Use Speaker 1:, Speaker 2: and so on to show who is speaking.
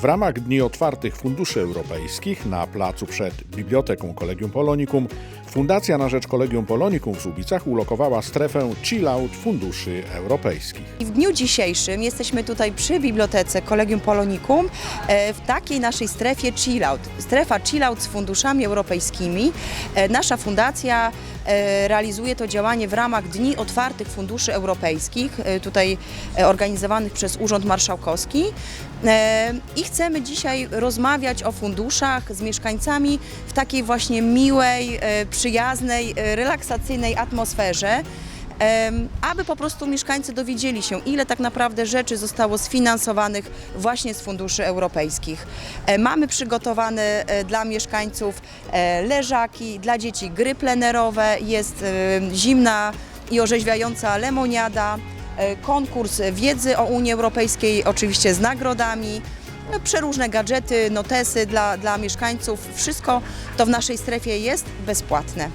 Speaker 1: W ramach Dni Otwartych Funduszy Europejskich na placu przed Biblioteką Kolegium Polonikum Fundacja na rzecz Kolegium Polonikum w Słubicach ulokowała strefę Chill Out Funduszy Europejskich.
Speaker 2: W dniu dzisiejszym jesteśmy tutaj przy Bibliotece Collegium Polonicum e, w takiej naszej strefie chillout. Strefa chillout z funduszami europejskimi. E, Nasza fundacja realizuje to działanie w ramach Dni Otwartych Funduszy Europejskich, e, tutaj e, organizowanych przez Urząd Marszałkowski. E, I chcemy dzisiaj rozmawiać o funduszach z mieszkańcami w takiej właśnie miłej, e, przyjaznej, e, relaksacyjnej atmosferze. Aby po prostu mieszkańcy dowiedzieli się, ile tak naprawdę rzeczy zostało sfinansowanych właśnie z funduszy europejskich. E, Mamy przygotowane e, dla mieszkańców e, leżaki, dla dzieci gry plenerowe, jest zimna i orzeźwiająca lemoniada, konkurs wiedzy o Unii Europejskiej, oczywiście z nagrodami, przeróżne gadżety, notesy dla, dla mieszkańców. Wszystko to w naszej strefie jest bezpłatne.